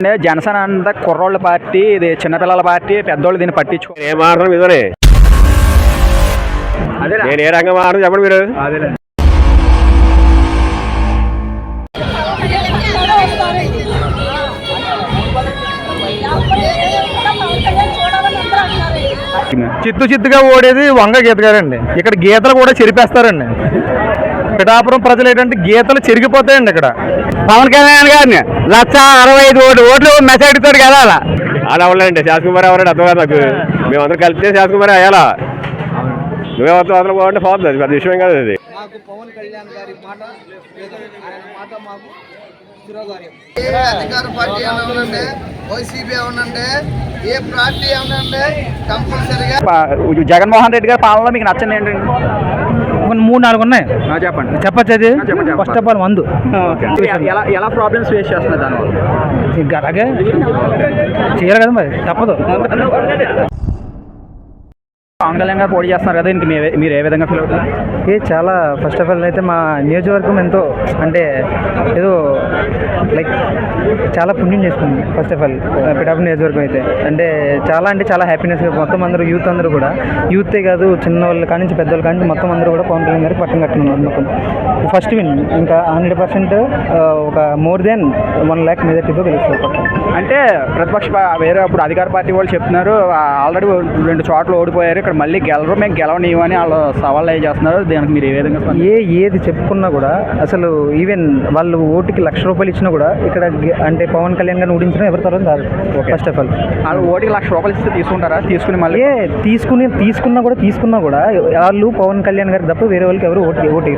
అంటే జనసేన అంతా కుర్రోళ్ళ పార్టీ ఇది చిన్నపిల్లల పార్టీ పెద్దోళ్ళు దీన్ని పట్టించుకో ఏం ఇదోనే నేను ఏ రంగం చెప్పండి మీరు. చిత్తు చిత్తుగా ఓడేది వంగ గీత గారండి. ఇక్కడ గీతలు కూడా చెరిపేస్తారండి. పిఠాపురం ప్రజలు ఏంటంటే గీతలు చెరిగిపోతాయండి ఇక్కడ. పవన్ కళ్యాణ్ గారిని లక్ష అరవై ఐదు ఓట్లు ఓట్లు మెసేజ్ తోటి కదా అలా. అవ్వలేండి శాసకుమారి ఎవరంటే అర్థం కాదు నాకు. మేమందరం కలిపితే శాసకుమారి అయ్యాలా? నువ్వే వద్ద వదల పోవంటే పోతుంది అది పెద్ద విషయం కాదు అది. మాకు పవన్ కళ్యాణ్ గారి మాట ఏదో ఆయన మాట మాకు శిరోధార్యం ఏ అధికార పార్టీ ఏమనండి వైసీపీ ఏమనండి ఏ పార్టీ ఏమనండి కంపల్సరిగా జగన్మోహన్ రెడ్డి గారి పాలనలో మీకు నచ్చింది ఏంటండి? కొన్ని మూడు నాలుగు ఉన్నాయి? చెప్పండి. చెప్పచ్చు అది. ఫస్ట్ ఆఫ్ ఆల్ మందు. ఎలా ఎలా ప్రాబ్లమ్స్ ఫేస్ చేస్తున్నారు దానివల్ల? అలాగే. చేయాలి కదా మరి. తప్పదు. పవన్ కళ్యాణ్ గారు పోటీ చేస్తున్నారు కదా ఇంక మీరు ఏ విధంగా ఫీల్ అవుతారు ఏ చాలా ఫస్ట్ ఆఫ్ ఆల్ అయితే మా నియోజకవర్గం ఎంతో అంటే ఏదో లైక్ చాలా పుణ్యం చేసుకుంది ఫస్ట్ ఆఫ్ ఆల్ పిఠాపురం నియోజకవర్గం అయితే. అంటే చాలా అంటే చాలా హ్యాపీనెస్ మొత్తం అందరూ యూత్ అందరూ కూడా. యూతే కాదు చిన్న వాళ్ళు కానీ పెద్దవాళ్ళు కానీ మొత్తం అందరూ కూడా పవన్ కళ్యాణ్ గారికి పట్టం కట్టున్నారు మొత్తం. ఫస్ట్ విన్ ఇంకా హండ్రెడ్ పర్సెంట్ ఒక మోర్ దెన్ వన్ ల్యాక్ మెజార్టీతో గెలుస్తారు అంటే ప్రతిపక్ష వేరే ఇప్పుడు అధికార పార్టీ వాళ్ళు చెప్తున్నారు ఆల్రెడీ రెండు చోట్ల ఓడిపోయారు ఇక్కడ మళ్ళీ గెలరు మేము గెలవనివ్వు అని వాళ్ళు సవాళ్ళు చేస్తున్నారు. దానికి మీరు ఏ విధంగా? ఏ ఏది చెప్పుకున్నా కూడా అసలు ఈవెన్ వాళ్ళు ఓటుకి లక్ష రూపాయలు ఇచ్చినా కూడా ఇక్కడ అంటే పవన్ కళ్యాణ్ గారిని ఊడించడం ఎవరి తరం కాదు ఫస్ట్ ఆఫ్ ఆల్ వాళ్ళు ఓటికి లక్ష రూపాయలు ఇస్తే తీసుకుంటారా? తీసుకుని మళ్ళీ? ఏ తీసుకుని తీసుకున్నా కూడా తీసుకున్నా కూడా వాళ్ళు పవన్ కళ్యాణ్ గారికి తప్ప వేరే వాళ్ళకి ఎవరు ఓటు ఓటు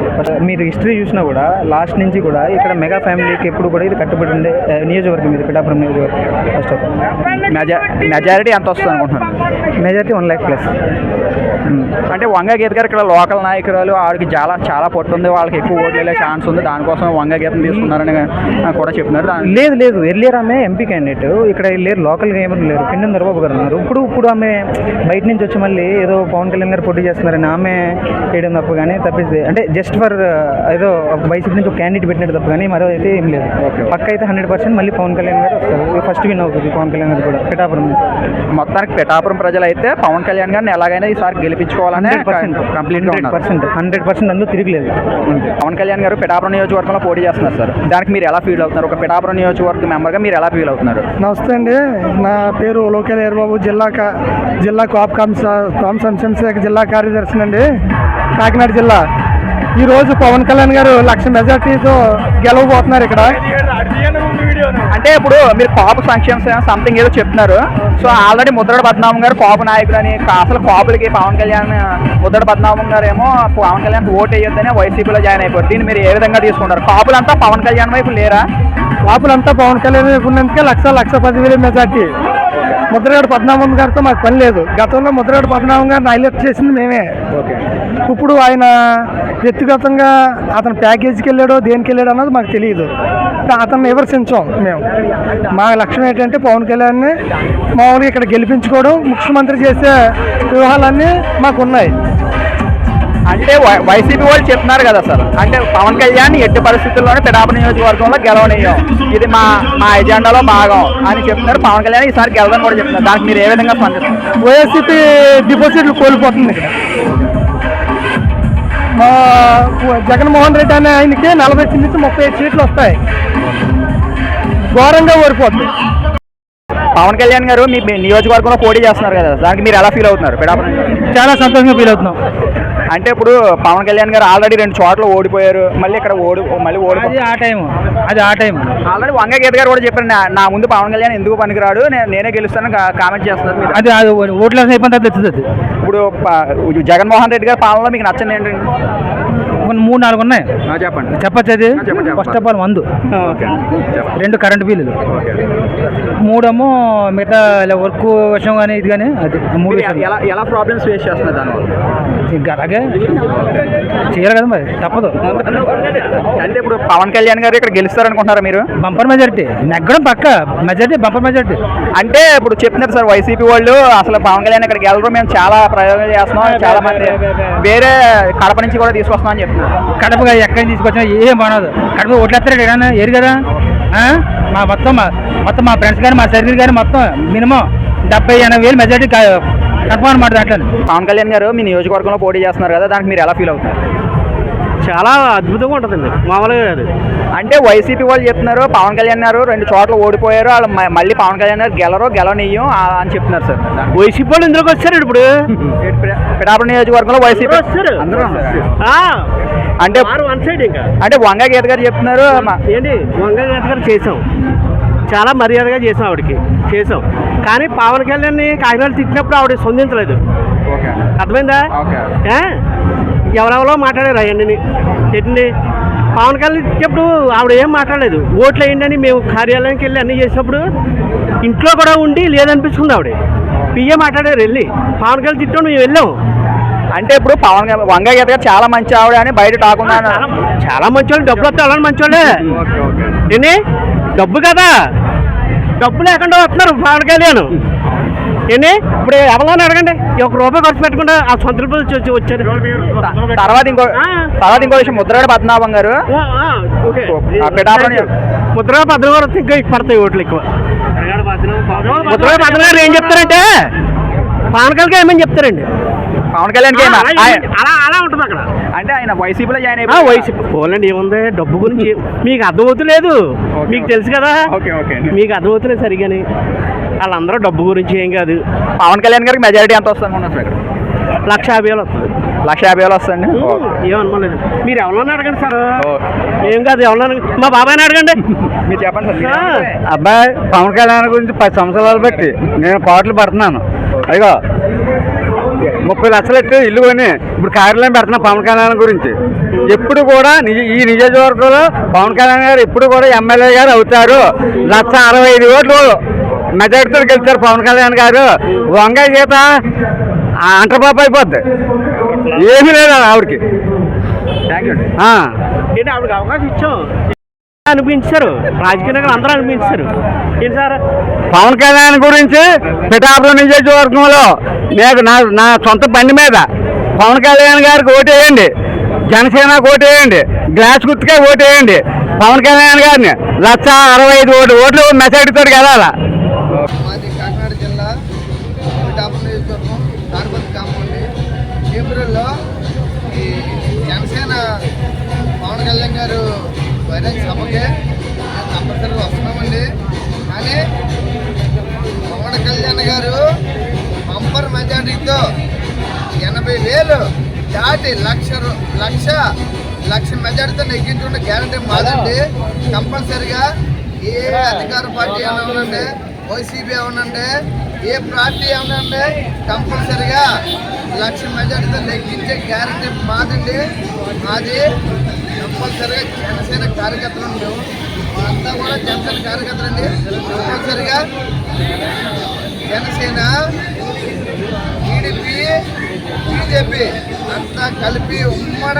మీరు హిస్టరీ చూసినా కూడా లాస్ట్ నుంచి కూడా ఇక్కడ మెగా ఫ్యామిలీకి ఎప్పుడు కూడా ఇది కట్టుబడి ఉండే నియోజకవర్గం ఇది పిఠాపురం నియోజకవర్గం first of all majority majority ఎంత వస్తుంది అనుకుంటున్నారు? మెజార్టీ వన్ ల్యాక్ ప్లస్ అంటే వంగ గీత గారు ఇక్కడ లోకల్ నాయకురాలు ఆవిడకి చాలా చాలా పొట్టు ఉంది. వాళ్ళకి ఎక్కువ ఓట్లు వెళ్ళే ఛాన్స్ ఉంది. దానికోసం వంగ గీతను తీసుకున్నారని కూడా చెప్తున్నారు లేదు లేదు. ఎర్లియర్ ఆమె ఎంపీ క్యాండిడేట్ ఇక్కడ లేరు లోకల్గా ఏమీ లేరు. పిండం దర్బాబు గారు ఉన్నారు. ఇప్పుడు ఇప్పుడు ఆమె బయట నుంచి వచ్చి మళ్ళీ ఏదో పవన్ కళ్యాణ్ గారు పోటీ చేస్తున్నారని ఆమె వేయడం తప్పు కానీ తప్పిస్తే అంటే జస్ట్ ఫర్ ఏదో వైసీపీ నుంచి ఒక క్యాండిడేట్ పెట్టినట్టు తప్పు కానీ మరో అయితే ఏం లేదు. పక్క అయితే హండ్రెడ్ పర్సెంట్ మళ్ళీ పవన్ కళ్యాణ్ గారు వస్తారు. ఫస్ట్ విన్ అవుతుంది పవన్ కళ్యాణ్ గారు కూడా పిఠాపురం నుంచి. మొత్తానికి పిఠాపురం ప్రజలు అయితే పవన్ కళ్యాణ్ గారిని ఎలాగైనా ఈసారి గెలిపించుకోవాలని complete hundred percent. Hundred percent అందులో తిరగలేదు. పవన్ కళ్యాణ్ గారు పిఠాపురం నియోజకవర్గంలో పోటీ చేస్తున్నారు సార్. దానికి మీరు ఎలా ఫీల్ అవుతున్నారు? ఒక పిఠాపురం నియోజకవర్గ మెంబర్గా మీరు ఎలా ఫీల్ అవుతున్నారు? నమస్తే అండి. నా పేరు లోకేల్ బాబు జిల్లా కా- జిల్లా కాప్ కామ్స్ కామ్ సంక్షేమ శాఖ జిల్లా కార్యదర్శి అండి. కాకినాడ జిల్లా. ఈరోజు పవన్ కళ్యాణ్ గారు లక్ష మెజార్టీతో గెలవబోతున్నారు ఇక్కడ. అంటే ఇప్పుడు మీరు కాపు సంక్షేమ సంథింగ్ ఏదో చెప్తున్నారు. సో ఆల్రెడీ ముద్రడ పద్మనాభం గారు కాపు నాయకుడు అని అసలు కాపులకి పవన్ కళ్యాణ్ ముద్రడ పద్మనాభం గారు ఏమో పవన్ కళ్యాణ్ ఓట్ వేయొద్దని వైసీపీలో జాయిన్ అయిపోయారు. దీన్ని మీరు ఏ విధంగా తీసుకుంటారు? కాపులంతా పవన్ కళ్యాణ్ వైపు లేరా? కాపులంతా పవన్ కళ్యాణ్ వైపు ఉన్నందుకే లక్ష లక్ష పదివేల మెజార్టీ. ముద్రగడ పద్మనాభం గారితో మాకు పని లేదు. గతంలో ముద్రగడ పద్మనాభం గారిని హైలైట్ చేసింది మేమే. ఇప్పుడు ఆయన వ్యక్తిగతంగా అతను ప్యాకేజీకి వెళ్ళాడో దేనికి వెళ్ళాడో అన్నది మాకు తెలియదు. అతన్ని విమర్శించాం మేము. మా లక్ష్యం ఏంటంటే పవన్ కళ్యాణ్ని మామూలుగా ఇక్కడ గెలిపించుకోవడం ముఖ్యమంత్రి చేసే వ్యూహాలన్నీ మాకు ఉన్నాయి. అంటే వైసీపీ వాళ్ళు చెప్తున్నారు కదా సార్. అంటే పవన్ కళ్యాణ్ ఎట్టి పరిస్థితుల్లోనే పిడాప నియోజకవర్గంలో గెలవనీయం ఇది మా మా ఎజెండాలో భాగం అని చెప్తున్నారు. పవన్ కళ్యాణ్ ఈసారి గెలవని కూడా చెప్తున్నారు. దానికి మీరు ఏ విధంగా స్పందిస్తారు? వైఎస్సీపీ డిపాజిట్లు కోల్పోతుంది ఇక్కడ. జగన్మోహన్ రెడ్డి అనే ఆయనకి నలభై నుంచి ముప్పై ఐదు సీట్లు వస్తాయి. ఘోరంగా ఓడిపోతుంది పవన్ కళ్యాణ్ గారు మీ మీ నియోజకవర్గంలో పోటీ చేస్తున్నారు కదా దానికి మీరు ఎలా ఫీల్ అవుతున్నారు? చాలా సంతోషంగా ఫీల్ అవుతున్నాం. అంటే ఇప్పుడు పవన్ కళ్యాణ్ గారు ఆల్రెడీ రెండు చోట్ల ఓడిపోయారు. మళ్ళీ ఇక్కడ ఓడి మళ్ళీ అది ఆ టైం. అది ఆ టైం. ఆల్రెడీ వంగ గీత గారు కూడా చెప్పారు నా- ముందు పవన్ కళ్యాణ్ ఎందుకు పనికిరాడు నేను నేనే గెలుస్తానని కా- కామెంట్ చేస్తున్నారు మీరు. అది అది ఓట్ల అయిపోయిన తర్వాత తెచ్చుతుంది అది. ఇప్పుడు జగన్మోహన్ రెడ్డి గారి పాలనలో మీకు నచ్చింది ఏంటండి? కొన్ని మూడు నాలుగు ఉన్నాయి. చెప్పండి. చెప్పచ్చు అది. ఫస్ట్ ఆఫ్ ఆల్ మందు. ఓకే. రెండు కరెంటు బిల్లులు. మూడేమో మిగతా ఇలా వర్క్ విషయం కానీ ఇది కానీ అది మూడు. ఎలా ఎలా ప్రాబ్లమ్స్ ఫేస్ చేస్తున్నారు దానివల్ల? ఇంకా అలాగే చేయాలి కదా మరి తప్పదు. అంటే ఇప్పుడు పవన్ కళ్యాణ్ గారు ఇక్కడ గెలుస్తారనుకుంటున్నారా మీరు? బంపర్ మెజారిటీ నెగ్గడం పక్క మెజారిటీ బంపర్ మెజారిటీ అంటే ఇప్పుడు చెప్తున్నారు సార్ వైసీపీ వాళ్ళు అసలు పవన్ కళ్యాణ్ ఇక్కడికి వెళ్ళరు మేము చాలా ప్రయోగాలు చేస్తున్నాం చాలా మంది వేరే కడప నుంచి కూడా తీసుకొస్తున్నాం అని చెప్తున్నారు కడపగా ఎక్కడి నుంచి తీసుకొచ్చినా ఏం బాగుండదు. కడప ఓట్లు వేస్తారు ఏరు కదా? మా మొత్తం మా- మొత్తం మా ఫ్రెండ్స్ కానీ మా సర్వీస్ కానీ మొత్తం మినిమం డెబ్బై ఎనభై వేలు మెజార్టీ కన్ఫర్మ్ అనమాట దాంట్లో. పవన్ కళ్యాణ్ గారు మీ నియోజకవర్గంలో పోటీ చేస్తున్నారు కదా దానికి మీరు ఎలా ఫీల్ అవుతారు? చాలా అద్భుతంగా ఉంటుందండి. మామూలుగా కాదు. అంటే వైసీపీ వాళ్ళు చెప్తున్నారు పవన్ కళ్యాణ్ గారు రెండు చోట్ల ఓడిపోయారు వాళ్ళు మళ్ళీ పవన్ కళ్యాణ్ గారు గెలరు గెలవనియ్యం అని చెప్తున్నారు సార్. వైసీపీ వాళ్ళు ఇందులోకి వచ్చారు ఇప్పుడు? పిఠాపురం నియోజకవర్గంలో వైసీపీ వస్తారు. అందరూ అంటే వన్ సైడ్ ఇంకా. అంటే వంగ గీత గారు చెప్తున్నారు ఏంటి? వంగగీత గారు చేసాం చాలా మర్యాదగా చేసాం ఆవిడకి. చేసాం కానీ పవన్ కళ్యాణ్ని కాకినాడ తిట్టినప్పుడు ఆవిడ స్పందించలేదు. అర్థమైందా? ఎవరెవరో మాట్లాడారు అవన్నీ ఏంటండి? పవన్ కళ్యాణ్ తిట్టినప్పుడు ఆవిడ ఏం మాట్లాడలేదు. ఓట్లు వేయండి అని మేము కార్యాలయానికి వెళ్ళి అన్నీ చేసినప్పుడు ఇంట్లో కూడా ఉండి లేదనిపించుకుంది ఆవిడ. పిఏ మాట్లాడారు వెళ్ళి. పవన్ కళ్యాణ్ తిట్టాం మేము వెళ్ళాం. అంటే ఇప్పుడు పవన్ వంగ గీత గారు చాలా మంచి ఆవిడ అని బయట టాక్ చాలా మంచోళ్ళు డబ్బులు వస్తే అలాంటి మంచోళ్ళే. ఏంటి? డబ్బు కదా. డబ్బు లేకుండా వస్తున్నారు పవన్ కళ్యాణ్. ఏంటి? ఇప్పుడు ఎవరైనా అడగండి? ఈ ఒక రూపాయి ఖర్చు పెట్టకుండా ఆ సొంత రూపాయలు వచ్చి వచ్చి- వచ్చారు. తర్వాత ఇంకో. తర్వాత ఇంకో విషయం ముద్రగడ పద్మనాభం గారు. ఆ, ఆ, ఓకే. ఆ పిఠాపురం ముద్ర భద్రం గారు ఇంకా పడతాయి ఓట్లు ఎక్కువ. ముద్ర భద్రం గారు ఏం చెప్తారంటే పవన్ కళ్యాణ్ ఏమని చెప్తారండి? పవన్ కళ్యాణ్ అలా అలా ఉంటుంది అక్కడ. అంటే ఆయన వైసీపీలో జాయిన్ అయిపోయి వయసు పోలండి ఏముంది? డబ్బు గురించి మీకు అర్థమవుతలేదు. మీకు తెలుసు కదా? Okay, okay. మీకు అర్థమవుతలేదు సరిగాని. వాళ్ళందరూ డబ్బు గురించి ఏం కాదు. పవన్ కళ్యాణ్ గారికి మెజారిటీ ఎంత వస్తుంది అనుకున్నారు సార్ లక్ష యాభై వేలు వస్తుంది. లక్ష యాభై వేలు వస్తుంది ఏమనుకోలేదు మీరు ఎవరన్నా అడగండి సార్. ఏం కాదు ఎవరన్నా మా బాబాయ్ని అడగండి. మీరు చెప్పండి సార్. అబ్బాయి పవన్ కళ్యాణ్ గురించి పది సంవత్సరాలు బట్టి నేను కోట్లు పెడుతున్నాను. అయ్యో ముప్పై లక్షలు ఎట్టి ఇల్లు కొని ఇప్పుడు కార్యాలయం పెడుతున్నా పవన్ కళ్యాణ్ గురించి. ఎప్పుడు కూడా నిజ- ఈ నియోజకవర్గంలో పవన్ కళ్యాణ్ గారు ఎప్పుడు కూడా ఎమ్మెల్యే గారు అవుతారు. లక్ష అరవై ఐదు ఓట్లు మెజార్టీతో గెలిచారు పవన్ కళ్యాణ్ గారు. వంగ గీత అంటర్బాబు అయిపోద్ది. ఏమీ లేదు ఆవిడకి అవకాశం ఇచ్చాం? అనిపించారు రాజకీయ నాయకులు అందరూ అనిపించారు ఏంటి సార్? పవన్ కళ్యాణ్ గురించి పిఠాపురం నియోజకవర్గంలో నేను నా నా సొంత బండి మీద పవన్ కళ్యాణ్ గారికి ఓటేయండి జనసేన ఓటేయండి గ్లాస్ గుర్తుకే ఓటేయండి పవన్ కళ్యాణ్ గారిని లక్ష అరవై ఐదు ఓట్లు ఓట్లు మెసేజ్తో వెళ్ళాలా మెజారిటీతో ఎనభై వేలు దాటి లక్ష రూ- లక్ష లక్ష మెజార్టీతో నెగ్గించుకున్న గ్యారంటీ మాదండి. కంపల్సరిగా ఏ అధికార పార్టీ ఏమనండి వైసీపీ ఏమనండి ఏ పార్టీ ఏమనండి కంపల్సరిగా లక్ష మెజార్టీతో నెగ్గించే గ్యారంటీ మాదండి. మాది కంపల్సరిగా జనసేన కార్యకర్తలు మేము అంతా కూడా జనసేన కార్యకర్తలు అండి కంపల్సరిగా జనసేన బీజేపీ అంతా కలిపి ఉమ్మడ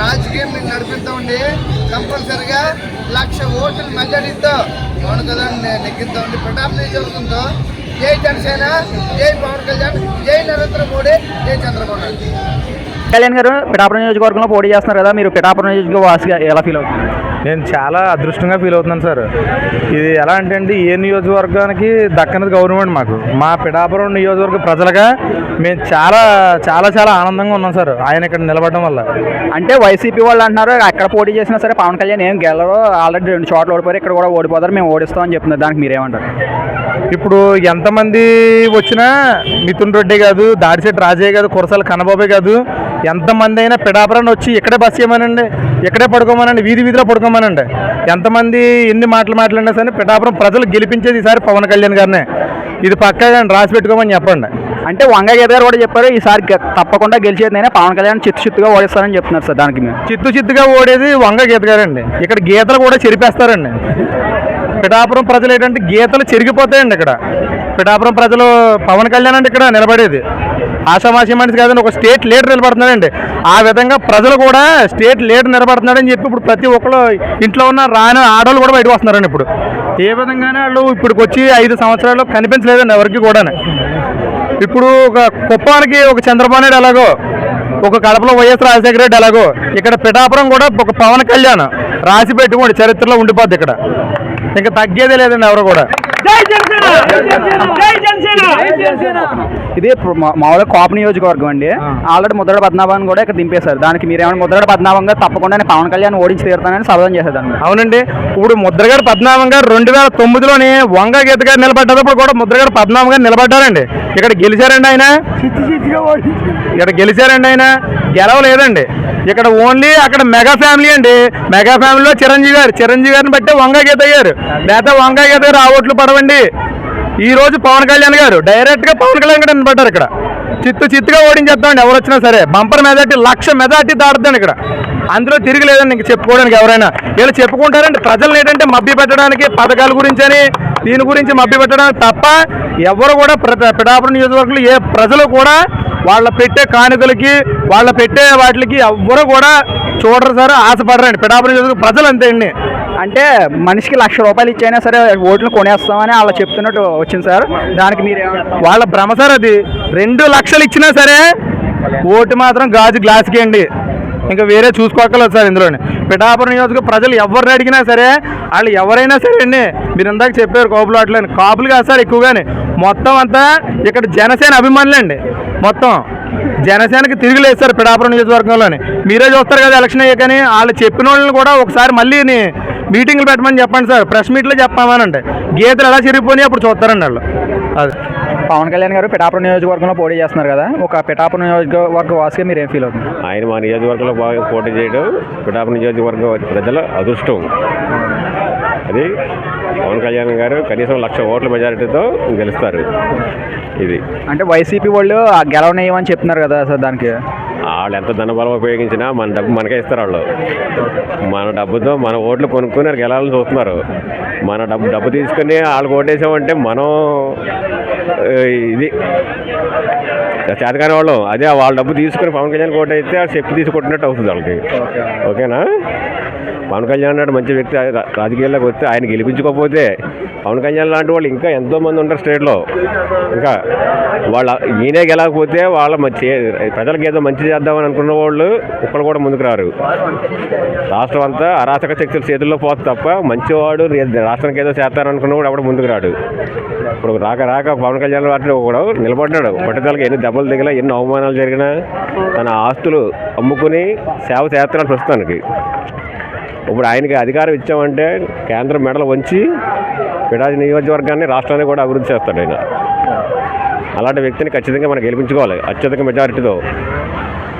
రాజకీయం మేము నడిపిస్తామండి కంపల్సరిగా లక్ష ఓట్ల మెజారిటీతో పవన్ కళ్యాణ్ నెగ్గిస్తామండి ప్రతాప్ నియోజకవర్గంతో జై జనసేన జై పవన్ కళ్యాణ్ జై నరేంద్ర మోడీ జై చంద్రబాబు నాయుడు. కళ్యాణ్ గారు పిఠాపురం నియోజకవర్గంలో పోటీ చేస్తున్నారు కదా మీరు పిఠాపురం నియోజకవర్గ వాసిగా ఎలా ఫీల్ అవుతున్నారు నేను చాలా అదృష్టంగా ఫీల్ అవుతున్నాను సార్ ఇది ఎలా అంటే అండి ఏ నియోజకవర్గానికి దక్కనది గౌరవం మాకు. మా పిఠాపురం నియోజకవర్గ ప్రజలుగా మేము చాలా చాలా చాలా ఆనందంగా ఉన్నాం సార్ ఆయన ఇక్కడ నిలబడడం వల్ల. అంటే వైసీపీ వాళ్ళు అంటున్నారు అక్కడ పోటీ చేసినా సరే పవన్ కళ్యాణ్ ఏం గెలరు ఆల్రెడీ రెండు చోట్ల ఓడిపోయారు ఇక్కడ కూడా ఓడిపోతారు మేము ఓడిస్తామని చెప్తున్నారు. దానికి మీరేమంటారు? ఇప్పుడు ఎంతమంది వచ్చినా మిథున్ రెడ్డి కాదు దాడిశెట్టి రాజయ్య కాదు కురసాల కన్నబాబే కాదు ఎంతమంది అయినా పిడాపురాన్ని వచ్చి ఇక్కడే బస్ చేయమనండి ఇక్కడే పడుకోమనండి వీధి వీధిలో పడుకోమనండి. ఎంతమంది ఎన్ని మాటలు మాట్లాడినా సరే పిఠాపురం ప్రజలు గెలిపించేది ఈసారి పవన్ కళ్యాణ్ గారినే. ఇది పక్కా రాసి పెట్టుకోమని చెప్పండి. అంటే వంగ గీత గారు కూడా చెప్పారు ఈసారి తప్పకుండా గెలిచేది నేనే పవన్ కళ్యాణ్ చిత్తు చిత్తుగా ఓడిస్తారని చెప్తున్నారు సార్ దానికి మేము చిత్తు చిత్తుగా ఓడేది వంగ గీత గారండి. ఇక్కడ గీతలు కూడా చెరిపేస్తారండి. పిఠాపురం ప్రజలు ఏంటంటే గీతలు చెరిగిపోతాయండి ఇక్కడ. పిఠాపురం ప్రజలు పవన్ కళ్యాణ్ అంటే ఇక్కడ నిలబడేది. ఆషామాషి మనిషి కాదని ఒక స్టేట్ లీడర్ నిలబడుతున్నాడండి. ఆ విధంగా ప్రజలు కూడా స్టేట్ లీడర్ నిలబడుతున్నాడని చెప్పి ఇప్పుడు ప్రతి ఒక్కరు ఇంట్లో ఉన్న రాని ఆడవాళ్ళు కూడా బయటకు వస్తున్నారండి ఇప్పుడు. ఏ విధంగానే వాళ్ళు ఇప్పటికి వచ్చి ఐదు సంవత్సరాలు కనిపించలేదండి ఎవరికి కూడా ఇప్పుడు ఒక కుప్పానికి ఒక చంద్రబాబు నాయుడు ఎలాగో ఒక కడపలో వైఎస్ రాజశేఖర రెడ్డి ఎలాగో ఇక్కడ పిఠాపురం కూడా ఒక పవన్ కళ్యాణ్ రాసి పెట్టుకోండి చరిత్రలో ఉండిపోద్ది ఇక్కడ. ఇంకా తగ్గేదే లేదండి ఎవరు కూడా. ఇది మామూలుగా కాపు నియోజకవర్గం అండి. ఆల్రెడీ ముద్రగడ పద్మనాభం కూడా ఇక్కడ దింపేశారు. దానికి మీరు ఏమైనా ముద్రగడ పద్మనాభం గారు తప్పకుండా నేను పవన్ కళ్యాణ్ ఓడించి తీరుతానని సబదం చేసేదాన్ని. అవునండి. ఇప్పుడు ముద్రగడ పద్మనాభం గారు రెండు వేల తొమ్మిదిలోని వంగ గీత గారు నిలబడ్డప్పుడు కూడా ముద్రగడ పద్మనాభం గారు నిలబడ్డారండి. ఇక్కడ గెలిచారండి ఆయన. ఇక్కడ గెలిచారండి ఆయన. గెలవలేదండి. ఇక్కడ ఓన్లీ అక్కడ మెగా ఫ్యామిలీ అండి. మెగా ఫ్యామిలీలో చిరంజీవి గారు. చిరంజీవి గారిని బట్టి వంగ గీత అయ్యారు. లేదా వంగ గీత గారు ఆ ఓట్లు పడవండి. ఈ రోజు పవన్ కళ్యాణ్ గారు డైరెక్ట్గా పవన్ కళ్యాణ్ గారు నిలబడ్డారు ఇక్కడ. చిత్తు చిత్తుగా ఓడించేద్దామండి. ఎవరు వచ్చినా సరే. బంపర్ మెజార్టీ లక్ష మెజార్టీ దాడుద్దండి ఇక్కడ. అందులో తిరిగి లేదండి ఇంక చెప్పుకోవడానికి ఎవరైనా. వీళ్ళు చెప్పుకుంటారండి. ప్రజలను ఏంటంటే మభ్య పెట్టడానికి పథకాల గురించి అని దీని గురించి మభ్య పెట్టడానికి తప్ప ఎవరు కూడా ప్ర- పిఠాపురం నియోజకవర్గంలో ఏ ప్రజలు కూడా వాళ్ళ పెట్టే కానుకలకి వాళ్ళ పెట్టే వాటికి ఎవ్వరు కూడా చూడరు సార్ ఆశపడరండి. పిఠాపురం ప్రజలు అంతే అండి. అంటే మనిషికి లక్ష రూపాయలు ఇచ్చైనా సరే ఓట్లు కొనేస్తామని అలా చెప్తున్నట్టు వచ్చింది సార్. దానికి మీరు? వాళ్ళ భ్రమ సార్ అది. రెండు లక్షలు ఇచ్చినా సరే ఓటు మాత్రం గాజు గ్లాస్కి అండి. ఇంకా వేరే చూసుకోకలేదు సార్ ఇందులోనే. పిఠాపురం నియోజక ప్రజలు ఎవరిని అడిగినా సరే వాళ్ళు ఎవరైనా సరే అండి మీరు ఇందాక చెప్పారు కాపులు అట్లని కాపులు కాదు సార్ ఎక్కువగానే. మొత్తం అంతా ఇక్కడ జనసేన అభిమానులండి. మొత్తం జనసేనకి తిరిగిలేదు సార్ పిఠాపురం నియోజకవర్గంలోని. మీరే చూస్తారు కదా ఎలక్షన్ అయ్యే కానీ వాళ్ళు చెప్పిన వాళ్ళని కూడా ఒకసారి మళ్ళీ మీటింగ్లు పెట్టమని చెప్పండి సార్. ప్రెస్ మీట్లో చెప్పామనంటే గీతలు ఎలా చిరిగిపోయి అప్పుడు చూస్తారండి వాళ్ళు. అది. పవన్ కళ్యాణ్ గారు పిఠాపురం నియోజకవర్గంలో పోటీ చేస్తున్నారు కదా. ఒక పిఠాపురం నియోజకవర్గ వాసిగా మీరు ఏం ఫీల్ అవుతుంది ఆయన మా నియోజకవర్గంలో బాగా పోటీ చేయడం పిఠాపురం నియోజకవర్గం ప్రజల అదృష్టం. అది పవన్ కళ్యాణ్ గారు కనీసం లక్ష ఓట్ల మెజారిటీతో గెలుస్తారు. ఇది. అంటే వైసీపీ వాళ్ళు ఆ గెలవనేయమని చెప్తున్నారు కదా సార్ దానికి. వాళ్ళు ఎంత ధనబలం ఉపయోగించినా మన డబ్బు మనకే ఇస్తారు వాళ్ళు. మన డబ్బుతో మన ఓట్లు కొనుక్కొని గెలాలని చూస్తున్నారు. మన డబ్బు డబ్బు తీసుకొని వాళ్ళకి ఓటేసామంటే మనం ఇది చేతకాని వాళ్ళం. అదే వాళ్ళ డబ్బు తీసుకొని పవన్ కళ్యాణ్ ఓటు అయితే వాళ్ళు చెప్పి తీసుకుంటున్నట్టు అవుతుంది వాళ్ళకి. ఓకేనా? పవన్ కళ్యాణ్ నాడు మంచి వ్యక్తి రాజకీయాల్లోకి వస్తే ఆయన గెలిపించుకోకపోతే పవన్ కళ్యాణ్ లాంటి వాళ్ళు ఇంకా ఎంతోమంది ఉంటారు స్టేట్లో. ఇంకా వాళ్ళ ఈయనే గెలకపోతే వాళ్ళ మంచి ప్రజలకు ఏదో మంచి చేద్దామని అనుకున్న వాళ్ళు ఇక్కడ కూడా ముందుకు రారు. రాష్ట్రం అంతా అరాచక శక్తుల చేతుల్లో పోతే తప్ప మంచివాడు రాష్ట్రానికి ఏదో చేస్తారనుకున్న వాడు అప్పుడు ముందుకు రాడు. ఇప్పుడు రాక రాక పవన్ కళ్యాణ్ వాటిని కూడా నిలబడ్డాడు. పట్టుదలకి ఎన్ని దెబ్బలు దిగినా ఎన్ని అవమానాలు జరిగినా తన ఆస్తులు అమ్ముకుని సేవ చేస్తున్నాడు ప్రస్తుతానికి. ఇప్పుడు ఆయనకి అధికారం ఇచ్చామంటే కేంద్రం మెడలు వంచి పిడాది నియోజకవర్గాన్ని రాష్ట్రాన్ని కూడా అభివృద్ధి చేస్తాడు ఆయన. అలాంటి వ్యక్తిని ఖచ్చితంగా మనం గెలిపించుకోవాలి అత్యధిక మెజారిటీతో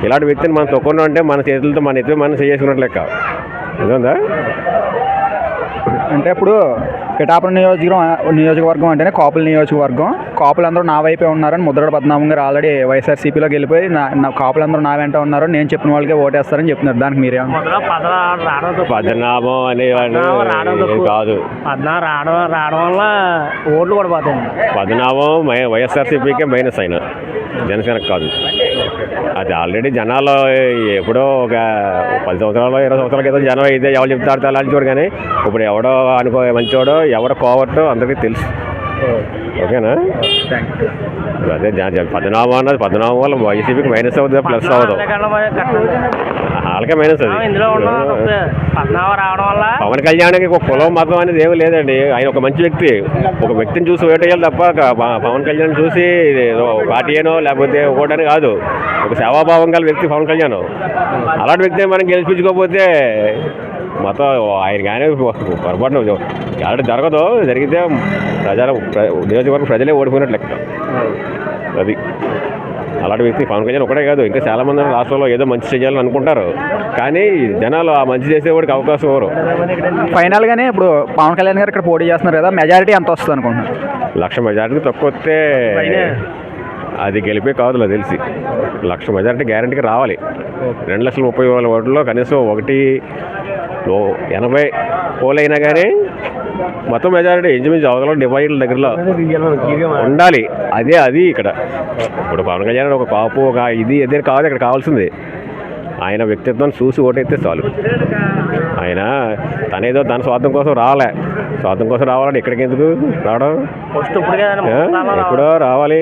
ఇలాంటి వ్యక్తిని మనం తొక్కున్నాం అంటే మన చేతులతో మన ఎత్తున మనం చేసుకున్నట్లు లెక్క. అంటే ఇప్పుడు పిఠాపురం నియోజకవర్గం నియోజకవర్గం అంటేనే కాపుల నియోజకవర్గం. కాపులందరూ నా వైపే ఉన్నారని ముద్రగడ పద్మనాభం గారు ఆల్రెడీ వైఎస్ఆర్సీపీలోకి వెళ్ళిపోయి నా నా కాపులందరూ నా వెంట ఉన్నారు. నేను చెప్పిన వాళ్ళకే ఓటేస్తారని చెప్తున్నారు. దానికి మీరేమన్నా పద్మనాభం అనేవాడు కాదు. రావడం రావడం వల్ల ఓట్లు కూడా పోతాయి పద్మనాభం మై- వైఎస్ఆర్సీపీకే మైనస్ ఆయన జనసేనకు కాదు. అది ఆల్రెడీ జనాలు ఎప్పుడో ఒక పది సంవత్సరాలు ఇరవై సంవత్సరాల క్రితం జనం అయితే ఎవరు చెప్తారు అలాంటి చూడు కానీ ఇప్పుడు ఎవడో అనుకో మంచోడో ఎవడో కోవట్టో అందరికీ తెలుసు. ఓకేనా? అదే పద్మనాభం అన్నది. పద్మనాభం వల్ల వైసీపీకి మైనస్ అవుతుంది ప్లస్ అవ్వదు వాళ్ళకే మైనస్ అది. పద్నాలుగు పవన్ కళ్యాణ్కి ఒక కులం మతం అనేది ఏమీ లేదండి. ఆయన ఒక మంచి వ్యక్తి. ఒక వ్యక్తిని చూసి ఓటేయాలి తప్ప పవన్ కళ్యాణ్ చూసి పార్టీ అనో లేకపోతే ఓటని కాదు. ఒక సేవాభావం గల వ్యక్తి పవన్ కళ్యాణ్. అలాంటి వ్యక్తిని మనం గెలిపించుకోకపోతే మొత్తం ఆయన కానీ పొరపాటున అలాంటి జరగదు. జరిగితే ప్రజల ప్ర- నియోజకవర్గం ప్రజలే ఓడిపోయినట్లు లెక్క. అది. అలాంటి వ్యక్తి పవన్ కళ్యాణ్ ఒకటే కాదు. ఇంకా చాలా మంది రాష్ట్రంలో ఏదో మంచి చేయాలని అనుకుంటారు. కానీ జనాలు ఆ మంచి చేసేవాడికి అవకాశం ఇవ్వరు ఫైనల్గానే ఇప్పుడు పవన్ కళ్యాణ్ గారు ఇక్కడ పోటీ చేస్తున్నారు కదా మెజారిటీ ఎంత వస్తుంది అనుకుంటున్నారు? లక్ష మెజారిటీ తక్కువ వస్తే అది గెలిపే కాదు తెలిసి. లక్ష మెజారిటీ గ్యారంటీకి రావాలి. రెండు లక్షల ముప్పై వేల ఓట్లలో కనీసం ఒకటి ఎనభై పోలైనా కానీ మొత్తం మెజారిటీ ఇంచుమించు అవతల డివైడ్ల దగ్గరలో ఉండాలి. అదే అది ఇక్కడ. ఇప్పుడు పవన్ కళ్యాణ్ ఒక కాపు ఒక ఇది అదే కాదు ఇక్కడ కావాల్సింది. ఆయన వ్యక్తిత్వాన్ని చూసి ఓటైతే చాలు. ఆయన తనేదో తన స్వార్థం కోసం రాలే. స్వార్థం కోసం రావాలంటే ఇక్కడికి ఎందుకు రావడం? ఎప్పుడో రావాలి.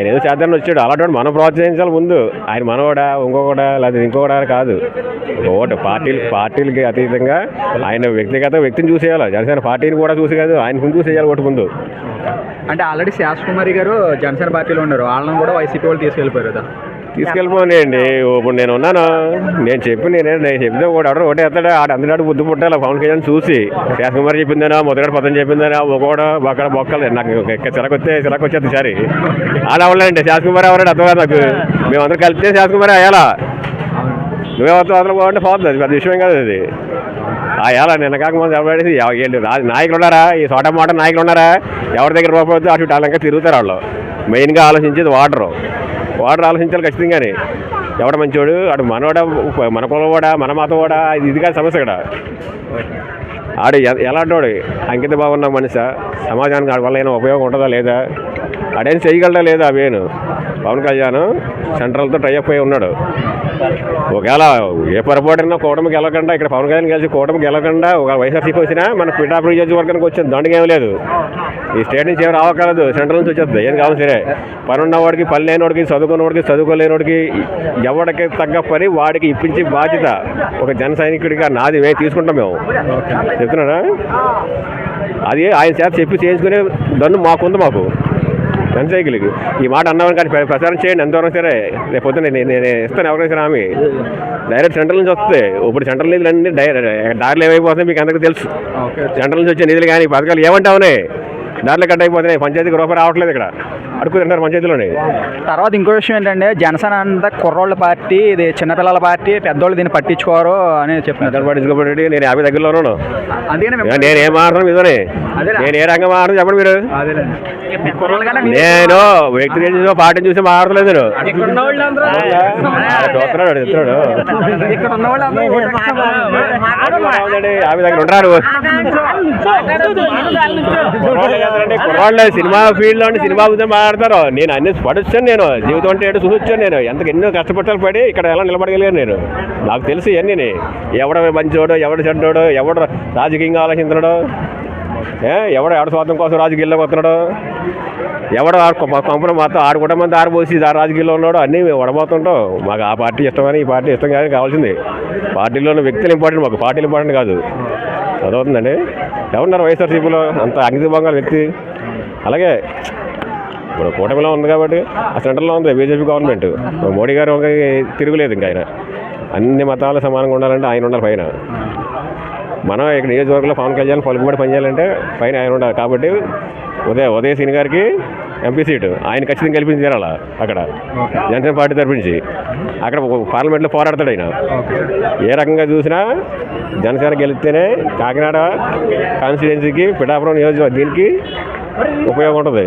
ఆయన ఏదో చేద్దామని వచ్చాడు. అలాంటి మనం ప్రోత్సహించాలి ముందు. ఆయన మనవడా ఇంకొకడా లేదా ఇంకొకడా కాదు. ఓటు పార్టీలు పార్టీలకి అతీతంగా ఆయన వ్యక్తిగత వ్యక్తిని చూసేయాలి జనసేన పార్టీని కూడా చూసి కాదు ఆయన చూసేయాలి ఓటు ముందు. అంటే ఆల్రెడీ శాస్ కుమారి గారు జనసేన పార్టీలో ఉన్నారు. వాళ్ళని కూడా వైసీపీ వాళ్ళు తీసుకెళ్ళిపోయారు కదా. తీసుకెళ్ళిపోనండి ఇప్పుడు నేను ఉన్నాను. నేను చెప్పి నేనే నేను చెప్తే ఒకటి ఎవడో ఒకటి వేస్తాడు ఆడ అందరాడు బుద్ధి పుట్టాలి పవన్ కళ్యాణ్ చూసి శాసనకుమార్ చెప్పిందేనా మొదటి పదం చెప్పిందేనా ఒకడ బక్కడ బొక్కలు. నాకు చిరకు వస్తే చిరకు వచ్చేది సరే అలా అవ్వాలండి శాసకుమారి ఎవరాడు? అర్థం కాదు నాకు. మేమందరం కలిపితే కుమార్ అయ్యాలా? నువ్వే వద్ద వదల పోవంటే పోతుంది అది పెద్ద విషయం కాదు అది. అయ్యాలా? నిన్న కాకముందు ఏంటి? రా- నాయకులు ఉన్నారా? ఈ సోట మాట నాయకులు ఉన్నారా? ఎవరి దగ్గర రూపాయలు అటు ఇటు అలాగే తిరుగుతారు వాళ్ళు. మెయిన్గా ఆలోచించేది వాటరు. వాడు ఆలోచించాలి ఖచ్చితంగానే. ఎవడ మంచివాడు అటు మనవాడా మన కులవాడా మన మతం ఇది ఇది కాదు సమస్య ఇక్కడ. ఆడు ఎ- ఎలాంటి అంకిత బాగున్న మనిషి? సమాజానికి ఆడి వల్ల ఏమైనా ఉపయోగం ఉంటుందా లేదా? ఆడేం చేయగలడా లేదా అవేను పవన్ కళ్యాణ్ సెంట్రల్తో టైఅప్ అయి ఉన్నాడు. ఒకవేళ ఏ పొరపాటున కూటమికి వెళ్ళకుండా ఇక్కడ పవన్ కళ్యాణ్ కలిసి కూటమికి వెళ్ళకుండా ఒక వైఎస్ఆర్సీకి వచ్చినా మన పిఠాపురం నియోజకవర్గానికి వచ్చింది. దండగా ఏం లేదు. ఈ స్టేట్ నుంచి ఏం రావక్కర్లేదు. సెంట్రల్ నుంచి వచ్చేస్తుంది ఏం కావాలి సరే. పని ఉన్నవాడికి పని లేనివాడికి చదువుకున్నవాడికి చదువుకోలేనివాడికి ఎవరికి తగ్గ పని వాడికి ఇప్పించి బాధ్యత ఒక జన సైనికుడిగా నాది. మేము తీసుకుంటాం మేము. చెప్తున్నారా? అది ఆయన చేత చెప్పి చేయించుకునే దన్ను మాకుంది మాకు. జనసైకిల్కి ఈ మాట అన్నవరం కానీ ప్రచారం చేయండి ఎంతవరకు సరే రేపు పొద్దున్న నేను నేను ఇస్తాను ఎవరైనా సరే ఆమె డైరెక్ట్ సెంట్రల్ నుంచి వస్తే ఇప్పుడు సెంట్రల్ నిధులు అన్ని డైరెక్ట్ దారిలో ఏమైపోతున్నాయి మీకు అందరికీ తెలుసు సెంట్రల్ నుంచి వచ్చే నిధులు కానీ ఈ పథకాలు ఏమంటావునే దారిలో కట్ అయిపోతున్నాయి. పంచాయతీకి రూపాయి రావట్లేదు ఇక్కడ. అడుగు తింటారు పంచాయతీలోనే. తర్వాత ఇంకో విషయం ఏంటంటే జనసేన అంతా కుర్రోళ్ళ పార్టీ ఇది చిన్నపిల్లల పార్టీ పెద్దోళ్ళు దీన్ని పట్టించుకోరు అని పెద్దలు పట్టించుకోబట్టి నేను యాభై దగ్గరలో నేను ఏం మాట్లాడను ఇదోనే? నేను ఏ రంగం మాట్లాడను చెప్పండి మీరు. నేను వ్యక్తి చూసి పార్టీని చూసి మాట్లాడలేదు చూస్తున్నాడు ఆమె దగ్గర ఉంటారు కుర్రాళ్ళు సినిమా ఫీల్డ్లో సినిమా గురించి మాట్లాడతారు. నేను అన్ని పడొచ్చాను నేను. జీవితం అంటే ఏడు చూసొచ్చాను నేను. ఎంత ఎన్నో కష్టపట్టాలు పడి ఇక్కడ ఎలా నిలబడగలిగాను నేను? నాకు తెలుసు ఇవన్నీ. ఎవడ మంచోడు ఎవడు చెడ్డోడు ఎవడు రాజకీయంగా ఆలోచించడో ఎవడ ఎవడ స్వార్థం కోసం రాజకీయాల్లోకి వస్తున్నాడు ఎవడ కంపెనీ మొత్తం ఆరు కుటుంబం ఆరిపోసి ఆ రాజకీయాల్లో ఉన్నాడు అన్నీ మేము వడబోతుంటాం మాకు ఆ పార్టీ ఇష్టమని ఈ పార్టీ ఇష్టం కానీ కావాల్సింది. పార్టీలో ఉన్న వ్యక్తులు ఇంపార్టెంట్ మాకు పార్టీలు ఇంపార్టెంట్ కాదు. చదువుతుందండి ఎవరున్నారు వైఎస్ఆర్సీపీలో? అంత అంకితభంగా వ్యక్తి. అలాగే ఇప్పుడు కూటమిలో ఉంది కాబట్టి ఆ సెంటర్లో ఉంది బీజేపీ గవర్నమెంట్. మోడీ గారు తిరుగులేదు ఇంకా ఆయన. అన్ని మతాలు సమానంగా ఉండాలంటే ఆయన ఉండాలి పైన. మనం ఇక్కడ నియోజకవర్గంలో పవన్ కళ్యాణ్ పలుకుబడి పనిచేయాలంటే పైన ఆయన ఉండాలి. కాబట్టి ఉదయ ఉదయ సిని గారికి ఎంపీ సీటు. ఆయన ఖచ్చితంగా కల్పించి తీరాల అక్కడ. జనసేన పార్టీ తరపు నుంచి. అక్కడ పార్లమెంట్లో పోరాడతాడు ఆయన. ఏ రకంగా చూసినా జనసేన గెలిస్తేనే కాకినాడ కాన్స్టిట్యున్సీకి పిఠాపురం నియోజకవర్గం దీనికి ఉపయోగం ఉంటుంది.